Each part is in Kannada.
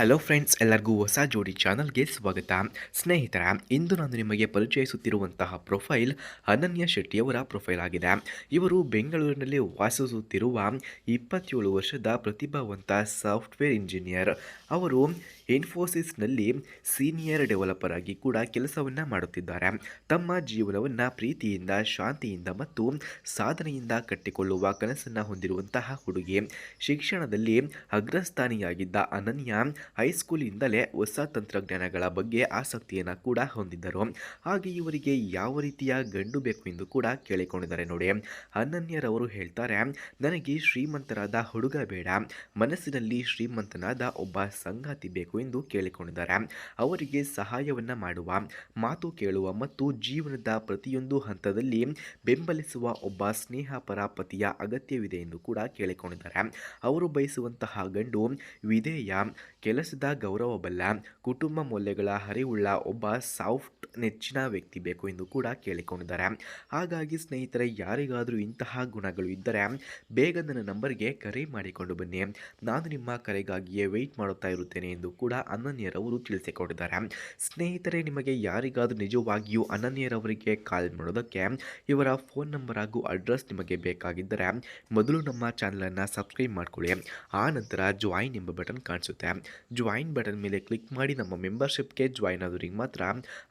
ಹಲೋ ಫ್ರೆಂಡ್ಸ್ ಎಲ್ಲರಿಗೂ ಹೊಸ ಜೋಡಿ ಚಾನಲ್ಗೆ ಸ್ವಾಗತ. ಸ್ನೇಹಿತರ, ಇಂದು ನಾನು ನಿಮಗೆ ಪರಿಚಯಿಸುತ್ತಿರುವಂತಹ ಪ್ರೊಫೈಲ್ ಅನನ್ಯ ಶೆಟ್ಟಿಯವರ ಪ್ರೊಫೈಲ್ ಆಗಿದೆ. ಇವರು ಬೆಂಗಳೂರಿನಲ್ಲಿ ವಾಸಿಸುತ್ತಿರುವ ಇಪ್ಪತ್ತೇಳು ವರ್ಷದ ಪ್ರತಿಭಾವಂತ ಸಾಫ್ಟ್ವೇರ್ ಇಂಜಿನಿಯರ್. ಅವರು ಇನ್ಫೋಸಿಸ್ನಲ್ಲಿ ಸೀನಿಯರ್ ಡೆವಲಪರ್ ಆಗಿ ಕೂಡ ಕೆಲಸವನ್ನು ಮಾಡುತ್ತಿದ್ದಾರೆ. ತಮ್ಮ ಜೀವನವನ್ನು ಪ್ರೀತಿಯಿಂದ, ಶಾಂತಿಯಿಂದ ಮತ್ತು ಸಾಧನೆಯಿಂದ ಕಟ್ಟಿಕೊಳ್ಳುವ ಕನಸನ್ನು ಹೊಂದಿರುವಂತಹ ಹುಡುಗಿ. ಶಿಕ್ಷಣದಲ್ಲಿ ಅಗ್ರಸ್ಥಾನಿಯಾಗಿದ್ದ ಅನನ್ಯ ಹೈಸ್ಕೂಲಿಂದಲೇ ಹೊಸ ತಂತ್ರಜ್ಞಾನಗಳ ಬಗ್ಗೆ ಆಸಕ್ತಿಯನ್ನು ಕೂಡ ಹೊಂದಿದ್ದರು. ಹಾಗೆ ಇವರಿಗೆ ಯಾವ ರೀತಿಯ ಗಂಡು ಬೇಕು ಎಂದು ಕೂಡ ಕೇಳಿಕೊಂಡಿದ್ದಾರೆ ನೋಡಿ. ಅನನ್ಯರವರು ಹೇಳ್ತಾರೆ, ನನಗೆ ಶ್ರೀಮಂತರಾದ ಹುಡುಗ ಬೇಡ. ಮನಸ್ಸಿನಲ್ಲಿ ಶ್ರೀಮಂತನಾದ ಒಬ್ಬ ಸಂಗಾತಿ ಬೇಕು ಎಂದು ಕೇಳಿಕೊಂಡಿದ್ದಾರೆ. ಅವರಿಗೆ ಸಹಾಯವನ್ನು ಮಾಡುವ, ಮಾತು ಕೇಳುವ ಮತ್ತು ಜೀವನದ ಪ್ರತಿಯೊಂದು ಹಂತದಲ್ಲಿ ಬೆಂಬಲಿಸುವ ಒಬ್ಬ ಸ್ನೇಹಪರ ಪತಿಯ ಅಗತ್ಯವಿದೆ ಎಂದು ಕೂಡ ಕೇಳಿಕೊಂಡಿದ್ದಾರೆ. ಅವರು ಬಯಸುವಂತಹ ಗಂಡು, ವಿಧೇಯ, ಕೆಲಸದ ಗೌರವಬಲ್ಲ, ಕುಟುಂಬ ಮೌಲ್ಯಗಳ ಹರಿವುಳ್ಳ ಒಬ್ಬ ಸಾಫ್ಟ್, ನೆಚ್ಚಿನ ವ್ಯಕ್ತಿ ಬೇಕು ಎಂದು ಕೂಡ ಕೇಳಿಕೊಂಡಿದ್ದಾರೆ. ಹಾಗಾಗಿ ಸ್ನೇಹಿತರೆ, ಯಾರಿಗಾದರೂ ಇಂತಹ ಗುಣಗಳು ಇದ್ದರೆ ಬೇಗ ನನ್ನ ನಂಬರ್ಗೆ ಕರೆ ಮಾಡಿಕೊಂಡು ಬನ್ನಿ. ನಾನು ನಿಮ್ಮ ಕರೆಗಾಗಿಯೇ ವೆಯ್ಟ್ ಮಾಡುತ್ತಾ ಇರುತ್ತೇನೆ ಎಂದು ಕೂಡ ಅನನ್ಯರವರು ತಿಳಿಸಿಕೊಟ್ಟಿದ್ದಾರೆ. ಸ್ನೇಹಿತರೆ, ನಿಮಗೆ ಯಾರಿಗಾದರೂ ನಿಜವಾಗಿಯೂ ಅನನ್ಯರವರಿಗೆ ಕಾಲ್ ಮಾಡೋದಕ್ಕೆ ಇವರ ಫೋನ್ ನಂಬರ್ ಹಾಗೂ ಅಡ್ರೆಸ್ ನಿಮಗೆ ಬೇಕಾಗಿದ್ದರೆ ಮೊದಲು ನಮ್ಮ ಚಾನಲನ್ನು ಸಬ್ಸ್ಕ್ರೈಬ್ ಮಾಡ್ಕೊಳ್ಳಿ. ಆ ನಂತರ ಜಾಯಿನ್ ಎಂಬ ಬಟನ್ ಕಾಣಿಸುತ್ತೆ. ಜಾಯಿನ್ ಬಟನ್ ಮೇಲೆ ಕ್ಲಿಕ್ ಮಾಡಿ ನಮ್ಮ ಮೆಂಬರ್ಶಿಪ್ಗೆ ಜಾಯಿನ್ ಆದವರಿಗೆ ಮಾತ್ರ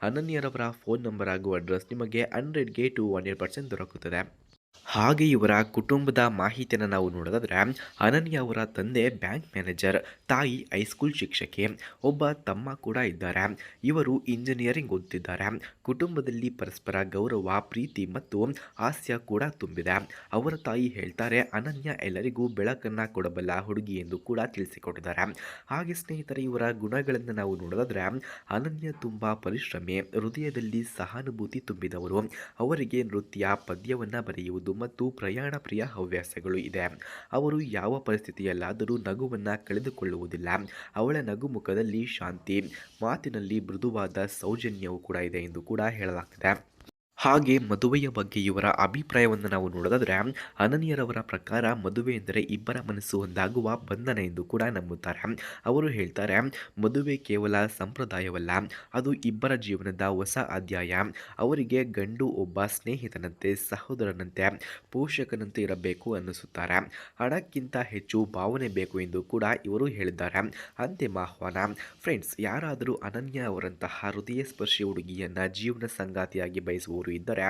ಅನನ್ಯರವರ ಫೋನ್ ನಂಬರ್ ಹಾಗೂ ಅಡ್ರೆಸ್ ನಿಮಗೆ ಹಂಡ್ರೆಡ್ಗೆ ಟು ಹಂಡ್ರೆಡ್ ಪರ್ಸೆಂಟ್ ದೊರಕುತ್ತದೆ. ಹಾಗೆ ಇವರ ಕುಟುಂಬದ ಮಾಹಿತಿಯನ್ನು ನಾವು ನೋಡೋದಾದರೆ, ಅನನ್ಯ ಅವರ ತಂದೆ, ಬ್ಯಾಂಕ್ ಮ್ಯಾನೇಜರ್, ತಾಯಿ ಹೈಸ್ಕೂಲ್ ಶಿಕ್ಷಕಿ, ಒಬ್ಬ ತಮ್ಮ ಕೂಡ ಇದ್ದಾರೆ. ಇವರು ಇಂಜಿನಿಯರಿಂಗ್ ಓದುತ್ತಿದ್ದಾರೆ ಕುಟುಂಬದಲ್ಲಿ ಪರಸ್ಪರ ಗೌರವ, ಪ್ರೀತಿ ಮತ್ತು ಹಾಸ್ಯ ಕೂಡ ತುಂಬಿದೆ. ಅವರ ತಾಯಿ ಹೇಳ್ತಾರೆ, ಅನನ್ಯ ಎಲ್ಲರಿಗೂ ಬೆಳಕನ್ನು ಕೊಡಬಲ್ಲ ಹುಡುಗಿ ಎಂದು ಕೂಡ ತಿಳಿಸಿಕೊಟ್ಟಿದ್ದಾರೆ. ಹಾಗೆ ಸ್ನೇಹಿತರೆ, ಇವರ ಗುಣಗಳನ್ನು ನಾವು ನೋಡೋದಾದರೆ, ಅನನ್ಯ ತುಂಬ ಪರಿಶ್ರಮಿ, ಹೃದಯದಲ್ಲಿ ಸಹಾನುಭೂತಿ ತುಂಬಿದವರು. ಅವರಿಗೆ ನೃತ್ಯ, ಪದ್ಯವನ್ನು ಬರೆಯುವುದು ಮತ್ತು ಪ್ರಯಾಣ ಪ್ರಿಯ ಹವ್ಯಾಸಗಳು ಇದೆ. ಅವರು ಯಾವ ಪರಿಸ್ಥಿತಿಯಲ್ಲಾದರೂ ನಗುವನ್ನು ಕಳೆದುಕೊಳ್ಳುವುದಿಲ್ಲ. ಅವಳ ನಗು ಮುಖದಲ್ಲಿ ಶಾಂತಿ, ಮಾತಿನಲ್ಲಿ ಮೃದುವಾದ ಸೌಜನ್ಯವು ಕೂಡ ಇದೆ ಎಂದು ಕೂಡ ಹೇಳಲಾಗ್ತದೆ. ಹಾಗೆ ಮದುವೆಯ ಬಗ್ಗೆ ಇವರ ಅಭಿಪ್ರಾಯವನ್ನು ನಾವು ನೋಡೋದಾದರೆ, ಅನನ್ಯರವರ ಪ್ರಕಾರ ಮದುವೆ ಎಂದರೆ ಇಬ್ಬರ ಮನಸ್ಸು ಒಂದಾಗುವ ಬಂಧನ ಎಂದು ಕೂಡ ನಂಬುತ್ತಾರೆ. ಅವರು ಹೇಳ್ತಾರೆ, ಮದುವೆ ಕೇವಲ ಸಂಪ್ರದಾಯವಲ್ಲ, ಅದು ಇಬ್ಬರ ಜೀವನದ ಹೊಸ ಅಧ್ಯಾಯ. ಅವರಿಗೆ ಗಂಡು ಒಬ್ಬ ಸ್ನೇಹಿತನಂತೆ, ಸಹೋದರನಂತೆ ಪೋಷಕನಂತೆ ಇರಬೇಕು ಅನ್ನಿಸುತ್ತಾರೆ. ಹಣಕ್ಕಿಂತ ಹೆಚ್ಚು ಭಾವನೆ ಬೇಕು ಎಂದು ಕೂಡ ಇವರು ಹೇಳಿದ್ದಾರೆ. ಅಂತಿಮ ಆಹ್ವಾನ, ಫ್ರೆಂಡ್ಸ್, ಯಾರಾದರೂ ಅನನ್ಯ ಅವರಂತಹ ಹೃದಯ ಸ್ಪರ್ಶಿ ಹುಡುಗಿಯನ್ನು ಜೀವನ ಸಂಗಾತಿಯಾಗಿ ಬಯಸುವವರು ಇದ್ದರೆ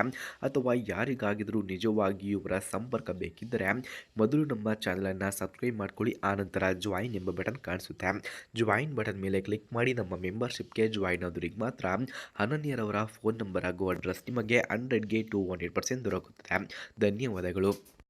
ಅಥವಾ ಯಾರಿಗಾಗಿದ್ರೂ ನಿಜವಾಗಿ ಇವರ ಸಂಪರ್ಕ ಬೇಕಿದ್ದರೆ, ಮೊದಲು ನಮ್ಮ ಚಾನಲನ್ನು ಸಬ್ಸ್ಕ್ರೈಬ್ ಮಾಡ್ಕೊಳ್ಳಿ ಆನಂತರ ಜಾಯಿನ್ ಎಂಬ ಬಟನ್ ಕಾಣಿಸುತ್ತೆ. ಜಾಯಿನ್ ಬಟನ್ ಮೇಲೆ ಕ್ಲಿಕ್ ಮಾಡಿ ನಮ್ಮ ಮೆಂಬರ್ಶಿಪ್ಗೆ ಜಾಯಿನ್ ಆದವರಿಗೆ ಮಾತ್ರ ಅನನ್ಯರವರ ಫೋನ್ ನಂಬರ್ ಹಾಗೂ ಅಡ್ರೆಸ್ ನಿಮಗೆ ಹಂಡ್ರೆಡ್ಗೆ ಟು ಹಂಡ್ರೆಡ್ ಪರ್ಸೆಂಟ್ ದೊರಕುತ್ತದೆ. ಧನ್ಯವಾದಗಳು.